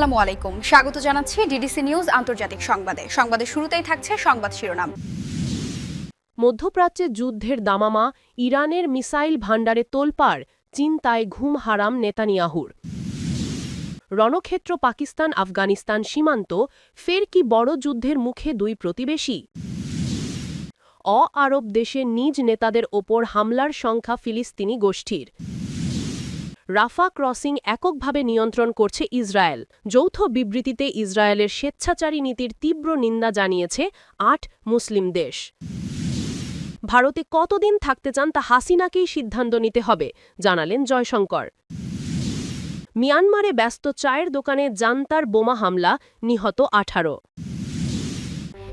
আসসালামু আলাইকুম। স্বাগত জানাচ্ছি ডিডিসি নিউজ আন্তর্জাতিক সংবাদে। সংবাদের শুরুতেই থাকছে সংবাদ শিরোনাম। মধ্যপ্রাচ্যে যুদ্ধের দামামা, ইরানের মিসাইল ভাণ্ডারে তোলপাড়, চিন্তায় ঘুম হারাম নেতানিয়াহুর। রণক্ষেত্র পাকিস্তান, আফগানিস্তান সীমান্ত, ফের কি বড় যুদ্ধের মুখে দুই প্রতিবেশী? অ আরব দেশে নিজ নেতাদের ওপর হামলার সংখ্যা ফিলিস্তিনি গোষ্ঠীর। রাফা ক্রসিং এককভাবে নিয়ন্ত্রণ করছে ইসরায়েল। যৌথ বিবৃতিতে ইসরায়েলের স্বেচ্ছাচারী নীতির তীব্র নিন্দা জানিয়েছে আট মুসলিম দেশ। ভারতে কতদিন থাকতে চান তা হাসিনাকেই সিদ্ধান্ত নিতে হবে, জানালেন জয়শঙ্কর। মিয়ানমারে ব্যস্ত চায়ের দোকানে জান্তার বোমা হামলা, নিহত আঠারো।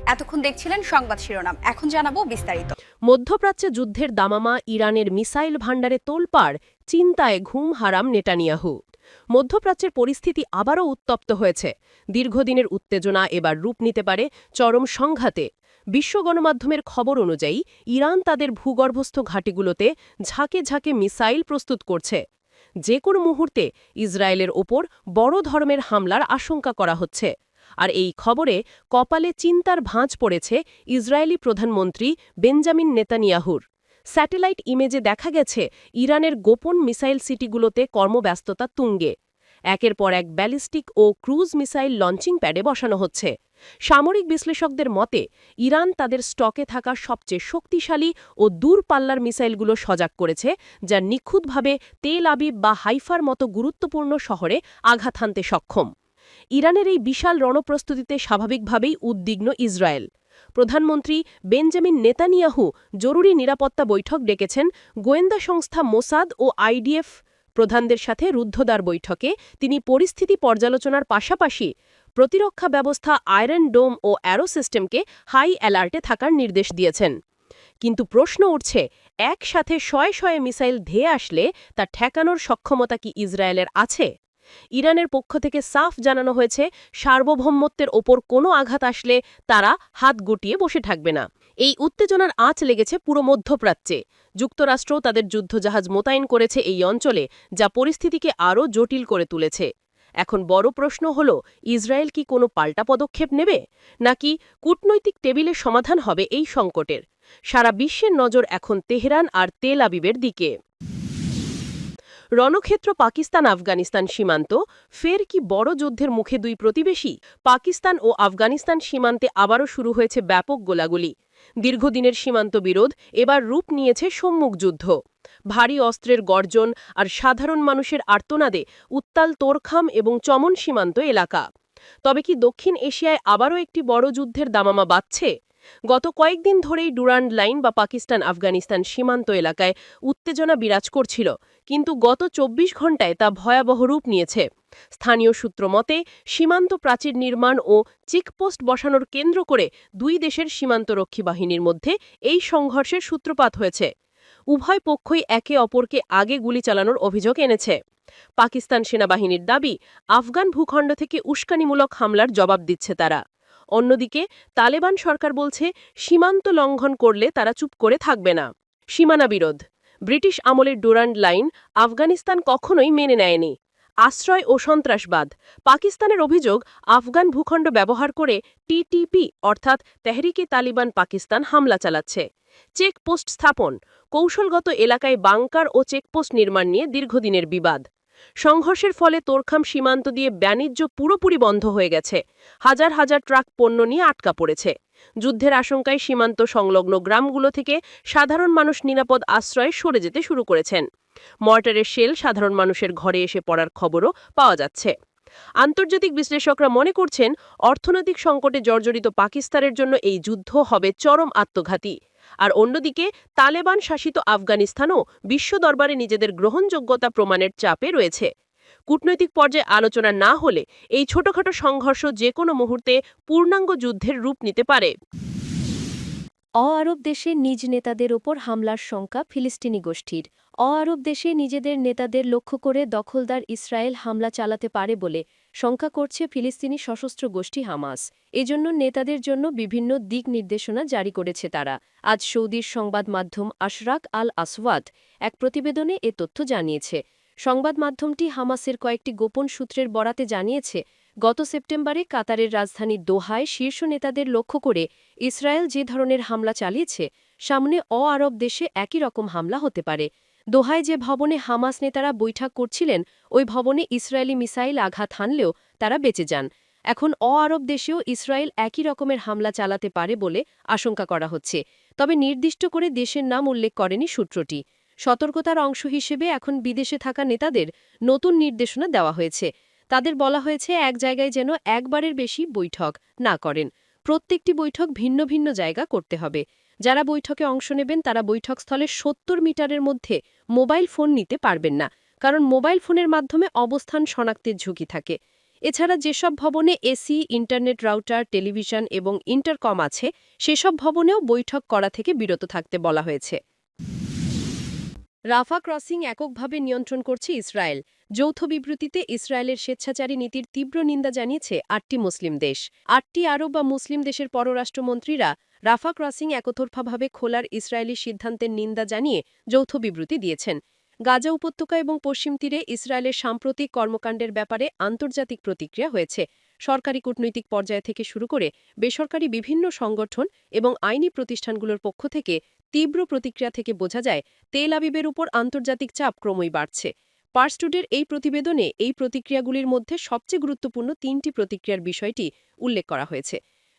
এতক্ষণ দেখছিলেন সংবাদ শিরোনাম। এখন জানাব বিস্তারিত। মধ্যপ্রাচ্যে যুদ্ধের দামামা, ইরানের মিসাইল ভাণ্ডারে তোলপাড়, চিন্তায় ঘুম হারাম নেটানিয়াহু। মধ্যপ্রাচ্যের পরিস্থিতি আবারও উত্তপ্ত হয়েছে। দীর্ঘদিনের উত্তেজনা এবার রূপ নিতে পারে চরম সংঘাতে। বিশ্ব গণমাধ্যমের খবর অনুযায়ী, ইরান তাদের ভূগর্ভস্থ ঘাঁটিগুলোতে ঝাঁকে ঝাঁকে মিসাইল প্রস্তুত করছে। যে কোনো মুহূর্তে ইসরায়েলের ওপর বড় ধরনের হামলার আশঙ্কা করা হচ্ছে। আর এই খবরে কপালে চিন্তার ভাঁজ পড়েছে ইসরায়েলি প্রধানমন্ত্রী বেঞ্জামিন নেতানিয়াহুর। স্যাটেলাইট ইমেজে দেখা গেছে ইরানের গোপন মিসাইল সিটিগুলোতে কর্মব্যস্ততা তুঙ্গে। একের পর এক ব্যালিস্টিক ও ক্রুজ মিসাইল লঞ্চিং প্যাডে বসানো হচ্ছে। সামরিক বিশ্লেষকদের মতে, ইরান তাদের স্টকে থাকা সবচেয়ে শক্তিশালী ও দূরপাল্লার মিসাইলগুলো সজাগ করেছে, যা নিখুঁতভাবে তেল আবিব বা হাইফার মতো গুরুত্বপূর্ণ শহরে আঘাত হানতে সক্ষম। ইরানের এই বিশাল রণপ্রস্তুতিতে স্বাভাবিকভাবেই উদ্বিগ্ন ইসরায়েল। প্রধানমন্ত্রী বেঞ্জামিন নেতানিয়াহু জরুরি নিরাপত্তা বৈঠক ডেকেছেন গোয়েন্দা সংস্থা মোসাদ ও আইডিএফ প্রধানদের সাথে রুদ্ধদ্বার বৈঠকে। তিনি পরিস্থিতি পর্যালোচনার পাশাপাশি প্রতিরক্ষা ব্যবস্থা, আয়রন ডোম ও অ্যারো সিস্টেমকে হাই অ্যালার্টে থাকার নির্দেশ দিয়েছেন। কিন্তু প্রশ্ন উঠছে, একসাথে শয়ে শয়ে মিসাইল ধেয়ে আসলে তা ঠেকানোর সক্ষমতা কি ইসরায়েলের আছে? ইরানের পক্ষ থেকে সাফ জানানো হয়েছে, সার্বভৌমত্বের ওপর কোনো আঘাত আসলে তারা হাত গুটিয়ে বসে থাকবে না। এই উত্তেজনার আঁচ লেগেছে পুরো মধ্যপ্রাচ্যে। যুক্তরাষ্ট্রও তাদের যুদ্ধজাহাজ মোতায়েন করেছে এই অঞ্চলে, যা পরিস্থিতিকে আরও জটিল করে তুলেছে। এখন বড় প্রশ্ন হল, ইসরায়েল কি কোনো পাল্টা পদক্ষেপ নেবে? নাকি কূটনৈতিক টেবিলে সমাধান হবে এই সংকটের? সারা বিশ্বের নজর এখন তেহরান আর তেল আবিবের দিকে। রণক্ষেত্র পাকিস্তান আফগানিস্তান সীমান্ত, ফের কি বড় যুদ্ধের মুখে দুই প্রতিবেশী? পাকিস্তান ও আফগানিস্তান সীমান্তে আবারও শুরু হয়েছে ব্যাপক গোলাগুলি। দীর্ঘদিনের সীমান্ত বিরোধ এবার রূপ নিয়েছে সম্মুখ যুদ্ধ। ভারী অস্ত্রের গর্জন আর সাধারণ মানুষের আর্তনাদে উত্তাল তোরখাম এবং চমন সীমান্ত এলাকা। তবে কি দক্ষিণ এশিয়ায় আবারও একটি বড় যুদ্ধের দামামা বাড়ছে গত কয়েকদিন ধরেই ডুরান্ড লাইন বা পাকিস্তান আফগানিস্তান সীমান্ত এলাকায় উত্তেজনা বিরাজ করছিল, কিন্তু গত চব্বিশ ঘণ্টায় তা ভয়াবহ রূপ নিয়েছে। স্থানীয় সূত্র মতে, সীমান্ত প্রাচীর নির্মাণ ও চেকপোস্ট বসানোর কেন্দ্র করে দুই দেশের সীমান্তরক্ষী বাহিনীর মধ্যে এই সংঘর্ষের সূত্রপাত হয়েছে। উভয় পক্ষই একে অপরকে আগে গুলি চালানোর অভিযোগ এনেছে। পাকিস্তান সেনাবাহিনীর দাবি, আফগান ভূখণ্ড থেকে উস্কানিমূলক হামলার জবাব দিচ্ছে তারা। অন্যদিকে, তালেবান সরকার বলছে, সীমান্ত লঙ্ঘন করলে তারা চুপ করে থাকবে না। সীমানা বিরোধ। ব্রিটিশ আমলের ডুরান্ড লাইন আফগানিস্তান কখনোই মেনে নেয়নি। আশ্রয় ও সন্ত্রাসবাদ। পাকিস্তানের অভিযোগ, আফগান ভূখণ্ড ব্যবহার করে টিটিপি অর্থাৎ তেহরিকে তালিবান পাকিস্তান হামলা চালাচ্ছে। চেকপোস্ট স্থাপন। কৌশলগত এলাকায় বাংকার ও চেকপোস্ট নির্মাণ নিয়ে দীর্ঘদিনের বিবাদ। সংঘর্ষের ফলে তোরখাম সীমান্ত দিয়ে বাণিজ্য পুরোপুরি বন্ধ হয়ে গেছে। হাজার হাজার ট্রাক পণ্য নিয়ে আটকা পড়েছে। যুদ্ধের আশঙ্কায় সীমান্ত সংলগ্ন গ্রামগুলো থেকে সাধারণ মানুষ নিরাপদ আশ্রয়ে সরে যেতে শুরু করেছেন। মর্টারের শেল সাধারণ মানুষের ঘরে এসে পড়ার খবরও পাওয়া যাচ্ছে। আন্তর্জাতিক বিশ্লেষকরা মনে করছেন, অর্থনৈতিক সংকটে জর্জরিত পাকিস্তানের জন্য এই যুদ্ধ হবে চরম আত্মঘাতী। আর অন্যদিকে, তালেবান শাসিত আফগানিস্তানও বিশ্ব দরবারে নিজেদের গ্রহণযোগ্যতা প্রমাণের চাপে রয়েছে। কূটনৈতিক পর্যায়ে আলোচনা না হলে এই ছোটখাটো সংঘর্ষ যে কোনো মুহূর্তে পূর্ণাঙ্গ যুদ্ধের রূপ নিতে পারে। অ আরব দেশে নিজ নেতাদের ওপর হামলার শঙ্কা ফিলিস্তিনি গোষ্ঠীর। অ আরব দেশে নিজেদের নেতাদের লক্ষ্য করে দখলদার ইসরায়েল হামলা চালাতে পারে বলে শঙ্কা করছে ফিলিস্তিনি সশস্ত্র গোষ্ঠী হামাস। এজন্য নেতাদের জন্য বিভিন্ন দিক নির্দেশনা জারি করেছে তারা। আজ সৌদির সংবাদ মাধ্যম আশরাক আল আসওয়াত এক প্রতিবেদনে এ তথ্য জানিয়েছে। সংবাদ মাধ্যমটি হামাসের কয়েকটি গোপন সূত্রের বরাতে জানিয়েছে, গত সেপ্টেম্বরে কাতারের রাজধানী দোহায় শীর্ষ নেতাদের লক্ষ্য করে ইসরায়েল যে ধরনের হামলা চালিয়েছে, সামনে অ আরব দেশে একই রকম হামলা হতে পারে। দোহায় যে ভবনে হামাস নেতারা বৈঠক করছিলেন, ওই ভবনে ইসরায়েলি মিসাইল আঘাত হানলেও তারা বেঁচে যান। এখন অ আরব দেশেও ইসরায়েল একই রকমের হামলা চালাতে পারে বলে আশঙ্কা করা হচ্ছে। তবে নির্দিষ্ট করে দেশের নাম উল্লেখ করেনি সূত্রটি। সতর্কতার অংশ হিসেবে এখন বিদেশে থাকা নেতাদের নতুন নির্দেশনা দেওয়া হয়েছে। তাদের বলা হয়েছে, এক জায়গায় যেন একবারের বেশি বৈঠক না করেন। প্রত্যেকটি বৈঠক ভিন্ন ভিন্ন জায়গা করতে হবে। যারা বৈঠকে অংশ নেবেন, তারা বৈঠকস্থলে সত্তর মিটারের মধ্যে মোবাইল ফোন নিতে পারবেন না, কারণ মোবাইল ফোনের মাধ্যমে অবস্থান শনাক্তের ঝুঁকি থাকে। এছাড়া যেসব ভবনে এসি, ইন্টারনেট রাউটার, টেলিভিশন এবং ইন্টারকম আছে, সেসব ভবনেও বৈঠক করা থেকে বিরত থাকতে বলা হয়েছে। রাফা ক্রসিং এককভাবে নিয়ন্ত্রণ করছে ইসরায়েল। যৌথ বিবৃতিতে ইসরায়েলের স্বেচ্ছাচারী নীতির তীব্র নিন্দা জানিয়েছে আটটি মুসলিম দেশ। আটটি আরব বা মুসলিম দেশের পররাষ্ট্রমন্ত্রীরা রাফা ক্রসিং একতরফাভাবে খোলার ইসরায়েলি সিদ্ধান্তের নিন্দা জানিয়ে যৌথ বিবৃতি দিয়েছেন। গাজা উপত্যকা এবং পশ্চিম তীরে ইসরায়েলের সাম্প্রতিক কর্মকাণ্ডের ব্যাপারে আন্তর্জাতিক প্রতিক্রিয়া হয়েছে। সরকারি কূটনৈতিক পর্যায় থেকে শুরু করে বেসরকারি বিভিন্ন সংগঠন এবং আইনি প্রতিষ্ঠানগুলোর পক্ষ থেকে তীব্র প্রতিক্রিয়া থেকে বোঝা যায়, তেল আবিবের উপর আন্তর্জাতিক চাপ ক্রমই বাড়ছে। পার্সটুডের এই প্রতিবেদনে এই প্রতিক্রিয়াগুলির মধ্যে সবচেয়ে গুরুত্বপূর্ণ তিনটি প্রতিক্রিয়ার বিষয়টি উল্লেখ করা হয়েছে।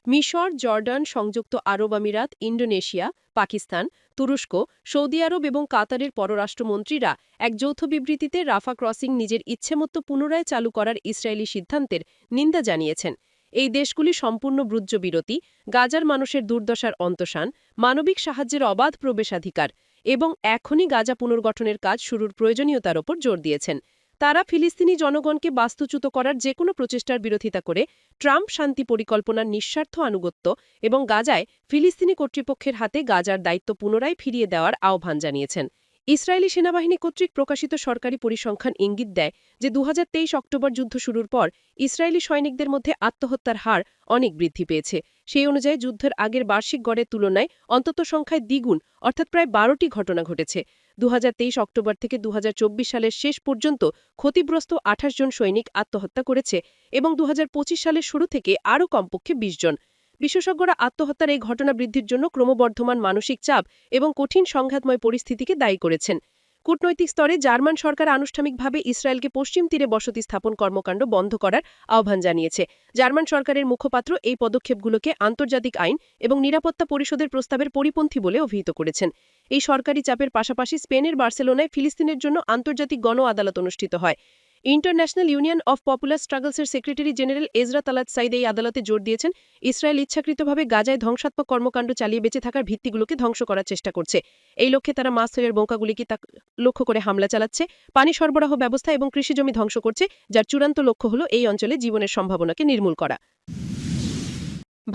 মিশর, জর্ডান, সংযুক্ত আরব আমিরাত ইন্ডোনেশিয়া পাকিস্তান, তুরস্ক, সৌদি আরব এবং কাতারের পররাষ্ট্রমন্ত্রীরা এক যৌথ বিবৃতিতে রাফা ক্রসিং নিজের ইচ্ছেমতো পুনরায় চালু করার ইসরায়েলি সিদ্ধান্তের নিন্দা জানিয়েছেন। এই দেশগুলি সম্পূর্ণ ব্রুজ্যবিরতি গাজার মানুষের দুর্দশার অন্তসান, মানবিক সাহায্যের অবাধ প্রবেশাধিকার এবং এখনই গাজা পুনর্গঠনের কাজ শুরুর প্রয়োজনীয়তার ওপর জোর দিয়েছেন। তারা ফিলিস্তিনি জনগণকে বাস্তুচ্যুত করার যে কোনো প্রচেষ্টার বিরোধিতা করে ট্রাম্প শান্তি পরিকল্পনার নিঃস্বার্থ আনুগত্য এবং গাজায় ফিলিস্তিনি কর্তৃপক্ষের হাতে গাজার দায়িত্ব পুনরায় ফিরিয়ে দেওয়ার আহ্বান জানিয়েছেন। ইসরায়েলি সেনাবাহিনী কর্তৃক প্রকাশিত সরকারি পরিসংখ্যান ইঙ্গিত দেয় যে দু হাজার তেইশ অক্টোবর যুদ্ধ শুরুর পর ইসরায়েলি সৈনিকদের মধ্যে আত্মহত্যার হার অনেক বৃদ্ধি পেয়েছে। সেই অনুযায়ী যুদ্ধের আগের বার্ষিক গড়ের তুলনায় অন্তত সংখ্যায় দ্বিগুণ, অর্থাৎ প্রায় বারোটি ঘটনা ঘটেছে। দু হাজার তেইশ অক্টোবর থেকে দু হাজার চব্বিশ সালের শেষ পর্যন্ত ক্ষতিগ্রস্ত আঠাশ জন সৈনিক আত্মহত্যা করেছে এবং দু হাজার পঁচিশ সালের শুরু থেকে আরও কমপক্ষে ২০ জন। বিশেষজ্ঞরা আত্মহত্যার এই ঘটনা বৃদ্ধির জন্য ক্রমবর্ধমান মানসিক চাপ এবং কঠিন সংঘাতময় পরিস্থিতিকে দায়ী করেছেন। কূটনৈতিক স্তরে জার্মান সরকার আনুষ্ঠানিকভাবে ইসরায়েলকে পশ্চিম তীরে বসতি স্থাপন কর্মকাণ্ড বন্ধ করার আহ্বান জানিয়েছে। জার্মান সরকারের মুখপাত্র এই পদক্ষেপগুলোকে আন্তর্জাতিক আইন এবং নিরাপত্তা পরিষদের প্রস্তাবের পরিপন্থী বলে অভিহিত করেছেন। এই সরকারি চাপের পাশাপাশি স্পেনের বার্সেলোনায় ফিলিস্তিনের জন্য আন্তর্জাতিক গণ আদালত অনুষ্ঠিত হয়। International union of popular স্ট্রাগলসের secretary general Ezra Talat Said এই আদালতে জোর দিয়েছেন, ইসরায়েল ইচ্ছাকৃতভাবে গাজায় ধ্বংসাত্মক কর্মকাণ্ড চালিয়ে বেঁচে থাকার ভিত্তিগুলোকে ধ্বংস করার চেষ্টা করছে। এই লক্ষ্যে তারা তৈরির বোঁকাগুলিকে তা লক্ষ্য করে হামলা চালাচ্ছে, পানি সরবরাহ ব্যবস্থা এবং কৃষিজমি ধ্বংস করছে, যার চূড়ান্ত লক্ষ্য হল এই অঞ্চলে জীবনের সম্ভাবনাকে নির্মূল করা।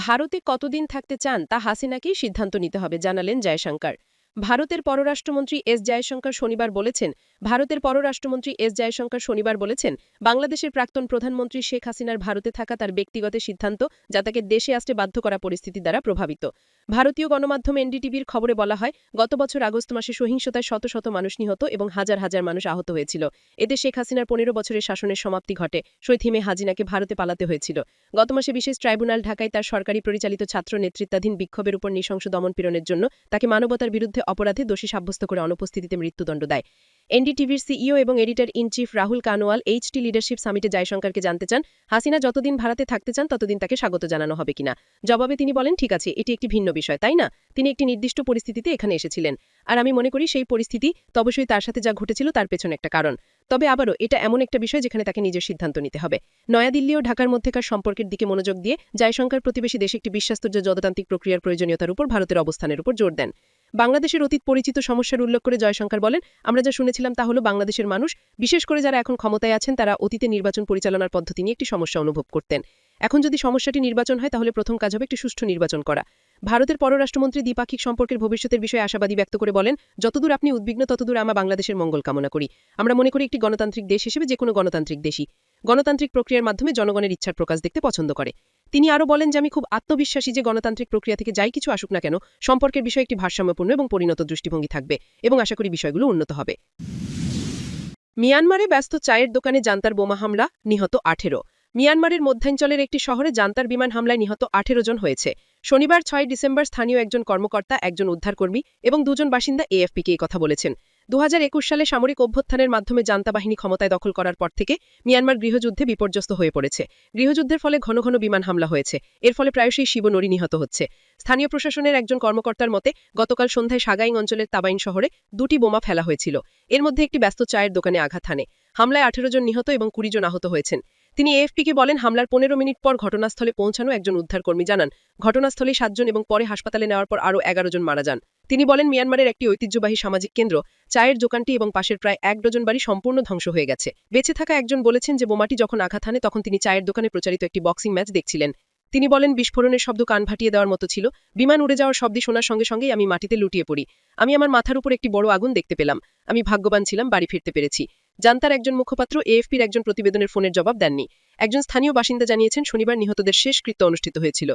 ভারতে কতদিন থাকতে চান তা হাসিনাকেই সিদ্ধান্ত নিতে হবে, জানালেন জয়শঙ্কর। ভারতের পররাষ্ট্রমন্ত্রী এস জয়শঙ্কর শনিবার বলেছেন, ভারতের পররাষ্ট্রমন্ত্রী এস জয়শঙ্কর শনিবার বলেছেন, বাংলাদেশের প্রাক্তন প্রধানমন্ত্রী শেখ হাসিনার ভারতে থাকা তার ব্যক্তিগত সিদ্ধান্ত যা তাকে দেশে আসতে বাধ্য করা পরিস্থিতি দ্বারা প্রভাবিত। ভারতীয় গণমাধ্যম এনডিটিভির খবরে বলা হয়, গত বছর আগস্ট মাসে সহিংসতায় শত শত মানুষ নিহত এবং হাজার হাজার মানুষ আহত হয়েছিল। এতে শেখ হাসিনার পনেরো বছরের শাসনের সমাপ্তি ঘটে। শৈথিমে হাজিনাকে ভারতে পালাতে হয়েছিল। গত মাসে বিশেষ ট্রাইব্যুনাল ঢাকায় তার সরকারি পরিচালিত ছাত্র নেতৃত্বাধীন বিক্ষোভের উপর নৃশংস দমনপীড়নের জন্য তাকে মানবতার বিরুদ্ধে অপরাধে দোষী সাব্যস্ত করে অনুপস্থিতিতে মৃত্যুদণ্ড দেয়। এনডিটিভির সিইও এবং editor in chief Rahul Kanwal HT leadership সামিটে জয়শঙ্করকে জানতে চান। হাসিনা যতদিন ভারতে থাকতে চান, ততদিন তাকে স্বাগত জানানো হবে কিনা। জবাবে তিনি বলেন, ঠিক আছে, এটি একটি ভিন্ন বিষয়, তাই না? তিনি একটি নির্দিষ্ট পরিস্থিতিতে এখানে এসেছিলেন। আর আমি মনে করি সেই পরিস্থিতি, তবশ্যই তার সাথে যা ঘটেছিল তার পেছনে একটা কারণ। তবে আবারও এটা এমন একটা বিষয় যেখানে তাকে নিজের সিদ্ধান্ত নিতে হবে। নয়াদিল্লি ও ঢাকার মধ্যেকার সম্পর্কের দিকে মনোযোগ দিয়ে জয়শঙ্কর প্রতিবেশী দেশে একটি বিশ্বাস্তর্য জনতান্ত্রিক প্রক্রিয়ার প্রয়োজনীয়তার উপর ভারতের অবস্থানের উপর জোর দেন। বাংলাদেশের অতীত পরিচিত সমস্যার উল্লেখ করে জয়শঙ্কর বলেন, আমরা যা শুনেছিলাম তা হল বাংলাদেশের মানুষ, বিশেষ করে যারা এখন ক্ষমতায় আছেন, তারা অতীতে নির্বাচন পরিচালনার পদ্ধতি নিয়ে একটি সমস্যা অনুভব করতেন। এখন যদি সমস্যাটি নির্বাচন হয়, তাহলে প্রথম কাজ হবে একটি সুষ্ঠু নির্বাচন করা। ভারতের পররাষ্ট্রমন্ত্রী দ্বিপাক্ষিক সম্পর্কের ভবিষ্যতের বিষয়ে আশাবাদী ব্যক্ত করে বলেন, যতদূর আপনি উদ্বিগ্ন, ততদূর আমরা বাংলাদেশের মঙ্গল কামনা করি। আমরা মনে করি একটি গণতান্ত্রিক দেশ হিসেবে যে কোনো গণতান্ত্রিক দেশই। গণতান্ত্রিক প্রক্রিয়ার মাধ্যমে জনগণের ইচ্ছার প্রকাশ দেখতে পছন্দ করে। তিনি আরও বলেন যে, আমি খুব আত্মবিশ্বাসী যে গণতান্ত্রিক প্রক্রিয়া থেকে যাই কিছু আসুক না কেন, সম্পর্কের বিষয়ে একটি ভারসাম্যপূর্ণ এবং পরিণত দৃষ্টিভঙ্গি থাকবে এবং আশা করি বিষয়গুলো উন্নত হবে। মিয়ানমারে ব্যস্ত চায়ের দোকানে জান্তার বোমা হামলা, নিহত আঠেরো। মিয়ানমারের মধ্যাঞ্চলের একটি শহরে জান্তার বিমান হামলায় নিহত আঠেরো জন হয়েছে। শনিবার ছয় ডিসেম্বর স্থানীয় একজন কর্মকর্তা, একজন উদ্ধারকর্মী এবং দুজন বাসিন্দা এএফপিকে এই কথা বলেছেন। দু হাজার একুশ সালে সামরিক অভ্যুত্থানের মাধ্যমে জান্তা বাহিনী ক্ষমতায় দখল করার পর থেকে মিয়ানমার গৃহযুদ্ধে বিপর্যস্ত হয়ে পড়েছে। গৃহযুদ্ধের ফলে ঘন ঘন বিমান হামলা হয়েছে। এর ফলে প্রায়শই শিবনরী নিহত হচ্ছে। স্থানীয় প্রশাসনের একজন কর্মকর্তার মতে, গতকাল সন্ধ্যায় সাগাইং অঞ্চলের তাবাইন শহরে দুটি বোমা ফেলা হয়েছিল। এর মধ্যে একটি ব্যস্ত চায়ের দোকানে আঘাত হানে। হামলায় আঠেরো জন নিহত এবং কুড়ি জন আহত হয়েছেন। তিনি এএফপিকে বলেন, হামলার পনেরো মিনিট পর ঘটনাস্থলে পৌঁছানো একজন উদ্ধারকর্মী জানান, ঘটনাস্থলেই সাতজন এবং পরে হাসপাতালে নেওয়ার পর আরও এগারো জন মারা যান। তিনি বলেন, মিয়ানমারের একটি ঐতিহ্যবাহী সামাজিক কেন্দ্র, চায়ের দোকানটি এবং পাশের প্রায় এক ডজন বাড়ি সম্পূর্ণ ধ্বংস হয়ে গেছে। বেঁচে থাকা একজন বলেছেন যে, বোমাটি যখন আঘাত হানে, তখন তিনি চায়ের দোকানে প্রচারিত একটি বক্সিং ম্যাচ দেখছিলেন। তিনি বলেন, বিস্ফোরণের শব্দ কান ফাটিয়ে দেওয়ার মতো ছিল। বিমান উড়ে যাওয়ার শব্দ শোনার সঙ্গে সঙ্গেই আমি মাটিতে লুটিয়ে পড়ি। আমি আমার মাথার উপর একটি বড় আগুন দেখতে পেলাম। আমি ভাগ্যবান ছিলাম, বাড়ি ফিরতে পেরেছি। জান্তার একজন মুখপাত্র এএফপির একজন প্রতিবেদনের ফোনের জবাব দেননি। একজন স্থানীয় বাসিন্দা জানিয়েছেন, শনিবার নিহতদের শেষকৃত্য অনুষ্ঠিত হয়েছিল।